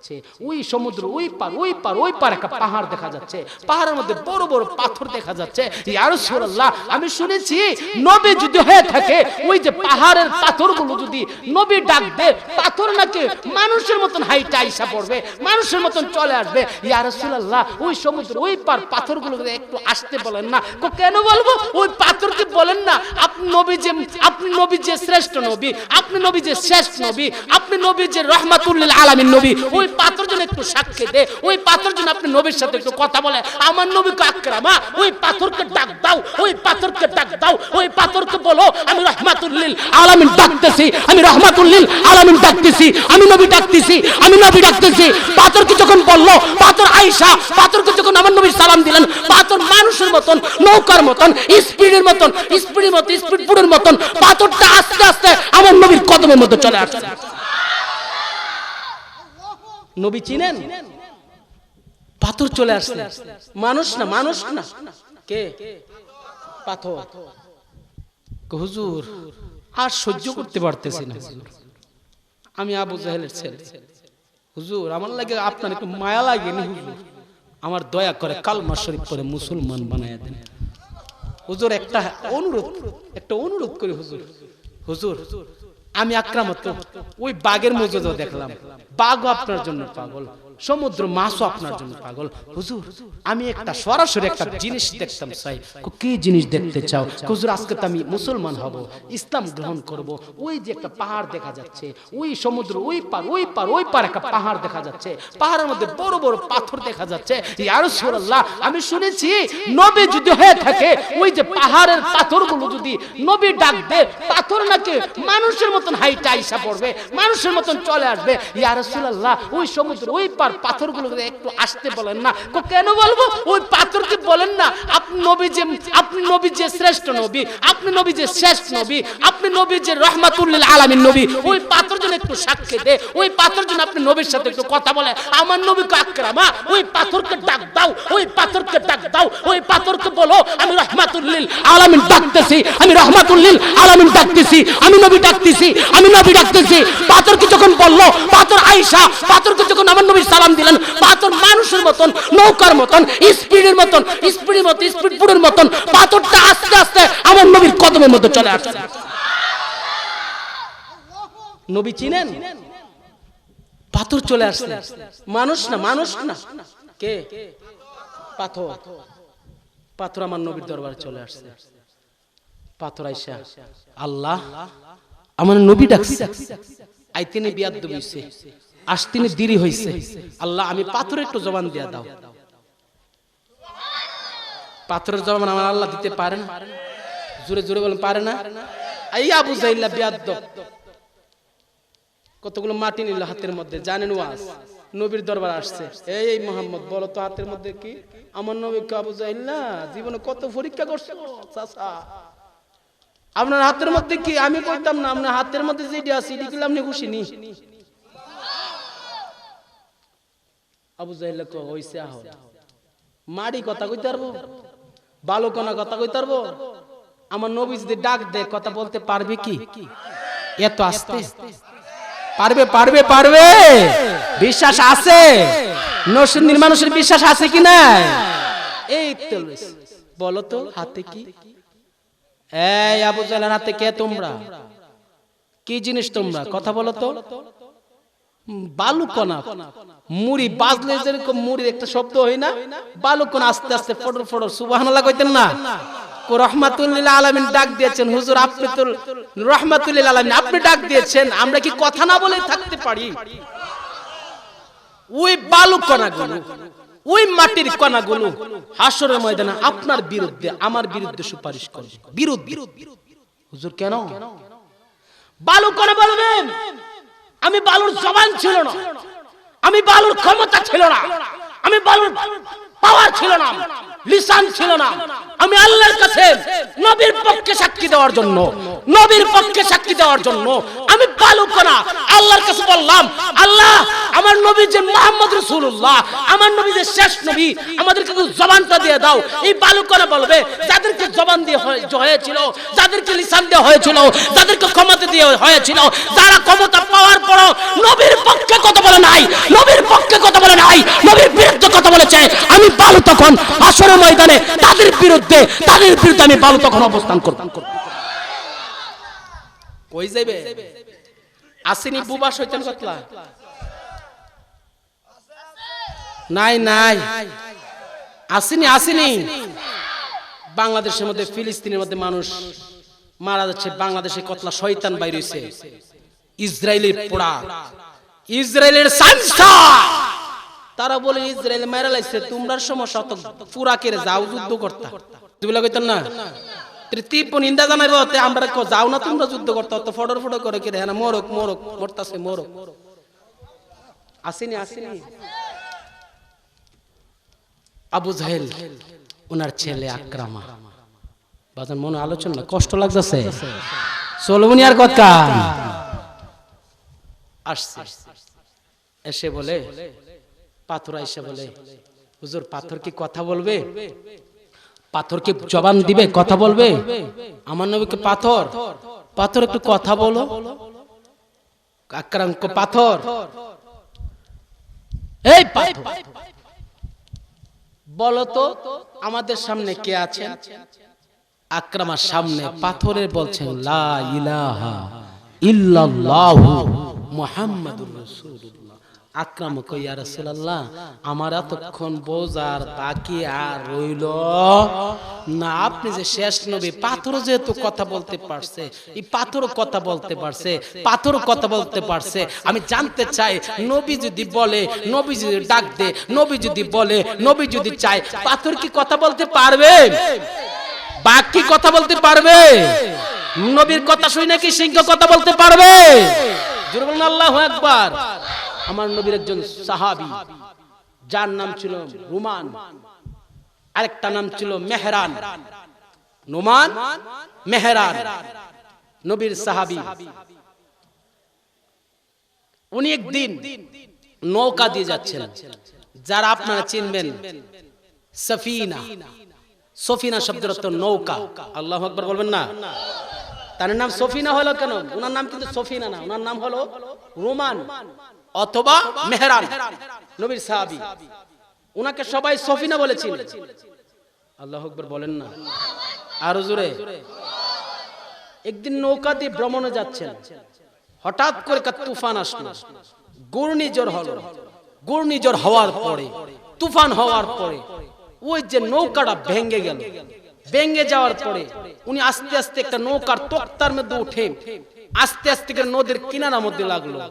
যাচ্ছে। ওই সমুদ্র, ওই পার ওই পার ওই পার একটা পাহাড় দেখা যাচ্ছে। পাহাড়ের মধ্যে বড় বড় পাথর দেখা যাচ্ছে। আমি শুনেছি, নবী যদি হয়ে থাকে, ওই যে পাহাড়ের পাথরগুলো যদি নবী ডাক দে, পাথর নাকি মানুষের মতন হাইটা আইসা পড়বে, মানুষের মতন চলে আসবে। ইয়া রাসূলুল্লাহ ওই সমুদ্র, ওই পার পাথরগুলো একটু আসতে বলেন না কেন বলব? ওই পাথরকে বলেন না? আপনি নবী যে, আপনি নবী যে শ্রেষ্ঠ নবী, আপনি নবী যে শ্রেষ্ঠ নবী আপনি নবী যে রহমাতুল্লিল আলামিন নবী, ওই পাথর জন্য একটু সাক্ষী দে, ওই পাথর জন্য আপনি নবীর সাথে একটু কথা বলে। আমার নবীকে আকরামা, ওই পাথরকে ডাক দাও, ওই পাথরকে ডাক দাও, ওই পাথরকে বলো, আমি রহমাতুল্লিল আলামিন ডাকতেছি, আমি রহমাতুল্লিল আলামিন ডাকতেছি, আমি নবী ডাকতেছি, আমি নবী ডাকতেছি। পাথরকে যখন বলল, পাথর আয়েশা, পাথরকে যখন আমার নবীর সালাম দিলেন, পাথর মানুষের মতন, নৌকার মতন, স্পিডের মতন, স্পিডের মতো, স্পিড বুড়ের মতন, পাথরটা আস্তে আস্তে আমার নবীর কদমের মধ্যে চলে আসছে। নবী চিনেন? পাথর চলে আসছে। মানুষ না মানুষ না। কে? পাথর। হুজুর, আর সহ্য করতে পারতেছি না। আমি আবু জাহেলের ছেলে। হুজুর, আমার লাগে আপনার একটু মায়া লাগে লাগেনি হুজুর। আমার দয়া করে কালমা শরীফ করে মুসলমান বানায় দেন। হুজুর, একটা অনুরোধ একটা অনুরোধ করি, হুজুর। হুজুর আমি আক্রামত। ওই বাঘের মজুদও দেখলাম। বাঘও আপনার জন্য পাগল। সমুদ্র মাছও আপনার জন্য পাগল। হুজুর, আমি একটা সরাসরি একটা জিনিস দেখতাম চাই কি জিনিস দেখতে চাও? হুজুর, আজকে তো আমি মুসলমান হব, ইসলাম গ্রহণ করব। ওই যে একটা পাহাড় দেখা যাচ্ছে, ওই সমুদ্র, ওই পার ওই পার ওই পার একটা পাহাড় দেখা যাচ্ছে। পাহাড়ের মধ্যে বড় বড় পাথর দেখা যাচ্ছে। ইয়া রাসূলুল্লাহ, আমি শুনেছি, নবী যদি হয়ে থাকে, ওই যে পাহাড়ের পাথরগুলো যদি নবী ডাক দে পাথর নাকি মানুষের মতন হাইটা আইসা পড়বে, মানুষের মতন চলে আসবে। ইয়া রাসূলুল্লাহ, ওই সমুদ্র, ওই পার পাথরগুলো একটু আসতে বলেন না। কেন বলব? ওই পাথরকে বলেন না? আপনি নবী যে, আপনি নবী যে শ্রেষ্ঠ নবী, আপনি নবী যে শেষ নবী, আপনি নবী যে রহমাতুল্লিল আলামিন নবী, ওই পাথর জন্য একটু সাক্ষী দে, ওই পাথর জন্য আপনি নবীর সাথে একটু কথা বলে আমার নবীকে আকরামা, ওই পাথরকে ডাক দাও, ওই পাথরকে ডাক দাও, ওই পাথরকে বলো, আমি রহমাতুল্লিল আলামিন ডাকতেছি, আমি রহমাতুল্লিল আলামিন ডাকতেছি, আমি নবী ডাকতেছি, আমি নবী ডাকতেছি। পাথরকে যখন বলল, পাথর আয়েশা, পাথরকে যখন আমার নবী সালাম দিলেন, পাথর মানুষের মতন, নৌকার মতন, স্পিডের মতন, স্পিডের মতো স্পিড বুড়ের মতন, পাথরটা আস্তে আস্তে আমার নবীর কদমের মধ্যে চলে আসছে। নবী চিনেন? পাথর চলে আসছে। মানুষ না মানুষ না। কে? পাথর। পাথর আমার নবীর দরবারে চলে আসছে। পাথর আইসা, আল্লাহ আমার নবী ডাকছে। আইতেনে বিয়াদ দবিছে আসতিনে দেরি হইছে। আল্লাহ, আমি পাথরে একটু জবান দিয়া দাও। পাথরের জবান আমার আল্লাহ দিতে পারে না। জোরে জোরে বলেন, পারে না? আই আবু জাইল্লা বিয়াদ কতগুলো মাটি নিল হাতের মধ্যে, জানেন ওয়াজ? নবীর দরবার আসছে। এই মোহাম্মদ, বলো তো হাতের মধ্যে কি? আমার নবী আবু জাইল্লা জীবনে কত পরীক্ষা করছে আপনার হাতের মধ্যে কি? আমি কইতাম না, আপনার হাতের মধ্যে যেটি আছে, এটি কিলাম নি খুশি নি? আবু জাহিল্লা কো আহ মাড়ি কথা কইতে পারব? বালকনা কথা কইতে পারব? আমার নবী যদি ডাক দে কথা বলতে পারবে কি? এত আস্তে। পারবে পারবে পারবে। বিশ্বাস আছে? নরসিংদীর মানুষের বিশ্বাস আছে কি না এই তো বলো তো, হাতে কি? এই আবু জালার হাতে কে তোমরা? কি জিনিস তোমরা? কথা বলো তো। বালুকণা। মুড়ি বাজলে যেরকম মুড়ির একটা শব্দ হয় না, বালুকণা আস্তে আস্তে ফটর ফটর, সুবহানাল্লাহ না? ডাক দিয়েছেন আপনি ডাক দিয়েছেন, আমরা কি কথা না বলে থাকতে পারি? ওই বালু কণাগুলো ওই মাটির কণাগুলো হাসরের ময়দানে আপনার বিরুদ্ধে, আমার বিরুদ্ধে সুপারিশ করবে বিরোধ হুজুর কেন? বালু কণা বলবেন আমি বালুর জবান ছিল না। আমি বালুর ক্ষমতা ছিল না। আমি বালুর পাওয়ার ছিল না। লিসান ছিল না। আমি আল্লাহর কাছে নবীর পক্ষে সাক্ষী দেওয়ার জন্য, নবীর পক্ষে সাক্ষী দেওয়ার জন্য আমি বালুকনা আল্লাহর কাছে বললাম, আল্লাহ, আমার নবী যে মোহাম্মদ রসুল্লাহ আমার নবী যে শেষ নবী, আমাদেরকে জবানটা দিয়ে দাও। এই বালুকনা বলবে, যাদেরকে জবান দিয়ে হয়েছিল, যাদেরকে লিসান দেওয়া হয়েছিল, যাদেরকে ক্ষমতা দিয়ে হয়েছিল, যারা ক্ষমতা পাওয়ার পরও নবীর পক্ষে কথা বলে নাই, নবীর পক্ষে ভাই নবীর বিরুদ্ধে কথা বলেছে। আমি বালু তখন আসরের ময়দানে তাদের বিরুদ্ধে তাদের বিরুদ্ধে আমি বালু তখন অবস্থান আসেনি বুবা শৈতান কতলা নাই নাই। আসেনি আসেনি। বাংলাদেশের মধ্যে, ফিলিস্তিনের মধ্যে মানুষ মারা যাচ্ছে। বাংলাদেশে কতলা শয়তান বাইর হইছে? ইসরায়েলের পোড়া। ইসরায়েলের তারা বলে, ইসরায়েল মেরা লাইছে, তোমরা সমস্যা পুরা কেড়ে যাও যুদ্ধ করতা। তুমি কইতেন না? তৃতীয় নিন্দা জানাইব, তে আমরা কো যাও না, তোমরা যুদ্ধ করতে তো ফডর ফডর করে কেড়ে হ্যাঁ মরক মরক, মরতাছে, মরক। আসেনি আসেনি। আবু জাহেল ওনার ছেলে আক্রামা। বাজান, মনে আলোচনা, কষ্ট লাগতেছে। চলবনি আর কথা আসছে। এসে বলে, পাথর এসে বলে, হুজুর, পাথর কি কথা বলবে? পাথর কি জবান দিবে, কথা বলবে? আমার নবীকে পাথর? পাথর একটু কথা বলো। আক্রান্ত পাথর। এই পাথর। বলো আমাদের সামনে কে আছে আক্রামার সামনে পাথরের বলছেন, লা ইলাহা ইল্লাল্লাহু মুহাম্মাদুর রাসূলুল্লাহ। আকরাম কই, ইয়া রাসূলুল্লাহ, আমার এতক্ষণ বোঝার বাকি আর রইল না। আপনি যে শেষ নবী, পাথর যেহেতু কথা বলতে পারছে, এই পাথর কথা বলতে পারছে পাথর কথা বলতে পারছে। আমি জানতে চাই, নবী যদি বলে, নবী যদি ডাক দে, নবী যদি বলে, নবী যদি চায়, পাথর কি কথা বলতে পারবে? বাঘ কি কথা বলতে পারবে? নবীর কথা শুনে কি সিংহ কথা বলতে পারবে? জোরে বলুন, আল্লাহু আকবার। আমার নবীর একজন সাহাবী, যার নাম ছিল রুমান আরেকটা নাম ছিল মেহরান। নোমান, মেহরান, নবীর সাহাবী। উনি একদিন নৌকা দিয়ে যাচ্ছেন, যারা আপনারা চিনবেন, সফিনা। সফিনা শব্দের অর্থ নৌকা। আল্লাহ আকবর বলবেন না? তার নাম সফিনা হলো কেন? ওনার নাম কিন্তু সফিনা না ওনার নাম হলো রোমান অথবা মেহরান, নবীর সাহাবি। ওনাকে সবাই সফিনা বলেছিল। আল্লাহ আকবর বলেন না। আরও জোরে একদিন নৌকা দিয়ে ভ্রমণে যাচ্ছেন। হঠাৎ করে একটা তুফান আসলো। ঘূর্ণিঝড় হলো। ঘূর্ণিঝড় হওয়ার পরে, তুফান হওয়ার পরে ওই যে নৌকাটা ভেঙে গেল। ভেঙে যাওয়ার পরে উনি আস্তে আস্তে একটা নৌকার তক্তার মধ্যে উঠে আস্তে আস্তে করে নদীর কিনারার মধ্যে লাগল।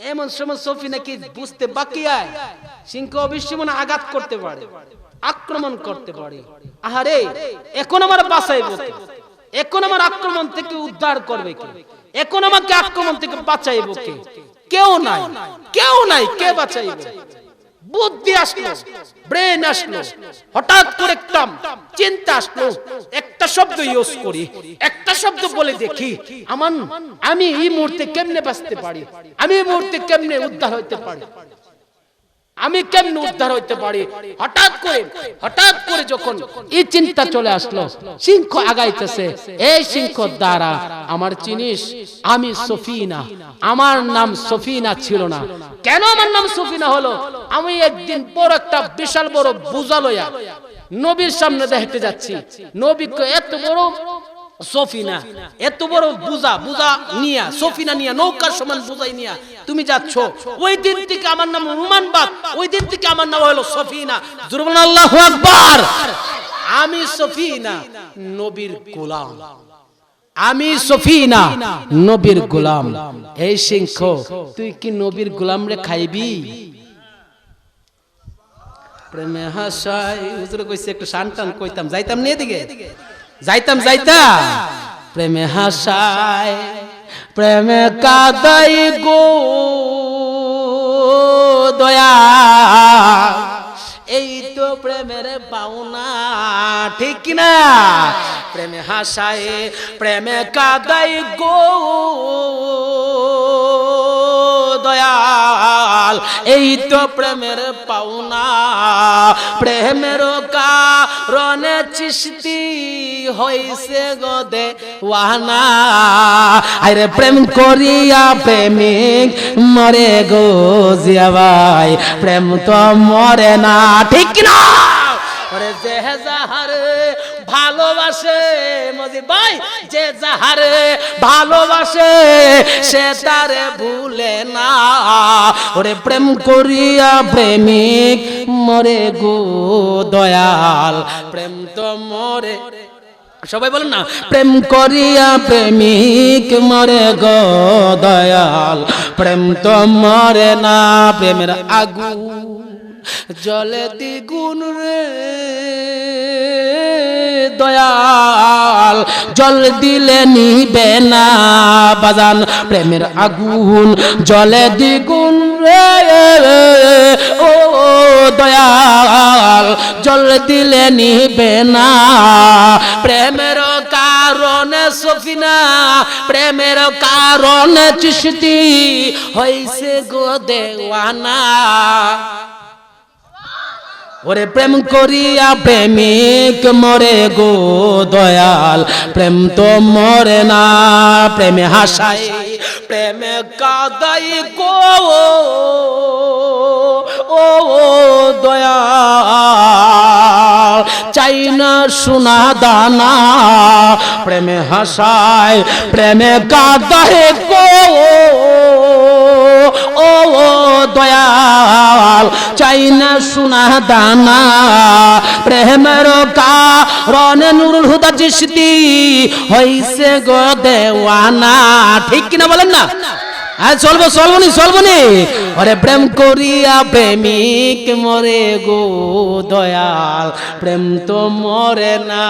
এমন সময় সফি নাকি বুঝতে বাকি আয়। সিংহ অবশ্যই মনে আঘাত করতে পারে, আক্রমণ করতে পারে। আহারে, এখন আমার বাসায় বসে। এখন আমার আক্রমণ থেকে উদ্ধার করবে কে? এখন আমাকে আক্রমণ থেকে বাঁচাইব কে? কেউ নাই। কেউ নাই, কে বাঁচাইবে? বুদ্ধি আসলো ব্রেন আসলো, হঠাৎ করে একদম চিন্তা আসলো, একটা শব্দ ইউজ করি, একটা শব্দ বলে দেখি আমার আমি এই মুহূর্তে কেমনে বাঁচতে পারি? আমি এই মুহূর্তে কেমনে উদ্ধার হইতে পারি? আমি কেমনে উদ্ধার হইতে পারি? হঠাৎ করে হঠাৎ করে যখন এই চিন্তা চলে আসলো, সিংহ আগাইতেছে এই সিংহ দ্বারা, আমার চিনিস? আমি সফিনা, আমার নাম সফিনা ছিল না। কেন আমার নাম সফিনা হলো? আমি একদিন বড় একটা বিশাল বড় বুঝা লইয়া নবীর সামনে দেখতে যাচ্ছি। নবীকে এত বড় সফিনা, এত বড় বুজা বুজা নিয়া, সফিনা নিয়া, নৌকার সমান বুঝাই নিয়া, তুমি যাচ্ছ। ওই দিন থেকে আমার নাম রুমান বাদ ওই দিন থেকে আমার নাম হলো সফিনা। জুরবান আল্লাহু আকবার। আমি সফিনা, নবীর গোলাম। আমি সফিনা, নবীর গোলাম। এই সিংহ, তুই কি নবীর গোলাম রে খাইবি? প্রেমে হাসাই হুজুর কইছে, একটু শান টান কইতাম, যাইতাম নে দিকে যাইতাম যাইতা প্রেমে হাসায় প্রেমে কাদাই গো। দয়া এই তো প্রেমের পাওনা ঠিক কিনা প্রেমে হাসায় প্রেমে কাদাই গো। দয়াল, এই তো প্রেমের পাওনা। প্রেমের কারণে চিস্তি হইছে গদে ওয়ানা আরে প্রেম করিয়া প্রেমিক মরে গো ভাই, প্রেম তো মরে না, ঠিক না যে যাহারে ভালোবাসে মজি ভাই, যে যাহারে ভালোবাসে, সে তারে ভুলে না। ওরে প্রেম করিয়া প্রেমিক মরে গো দয়াল, প্রেম তো মরে। সবাই বলেন না, প্রেম করিয়া প্রেমিক মরে গো দয়াল, প্রেম তো মরে না প্রেমের আগুন। জলে দ্বিগুণ রে দয়াল জল দিলে নিবে না বাজান প্রেমের আগুন জলে দ্বিগুণ রে ও দয়াল জল দিলে নিবে না প্রেমের কারণে সফিনা প্রেমের কারণে চিস্তি হইছে গো দেওয়ানা। ওরে প্রেম করিয়া প্রেমিক মরে গো দয়াল। প্রেম তো মরে না, প্রেমে হাসাই, প্রেমে কাদাই গো। ও দয়াল, চাই না সোনা দানা। প্রেমে হাসায় প্রেমে কাদাই গো। ও চাই না সোনা দানা, প্রেমের কারণে নুরুল হুদা চিস্তি হইছে গো দেওয়ানা। ঠিক কিনা বলেন না? আর চলবো চলবো নি চলবো নি। ওরে প্রেম করিয়া প্রেমিক মরে গো দয়াল, প্রেম তো মরে না।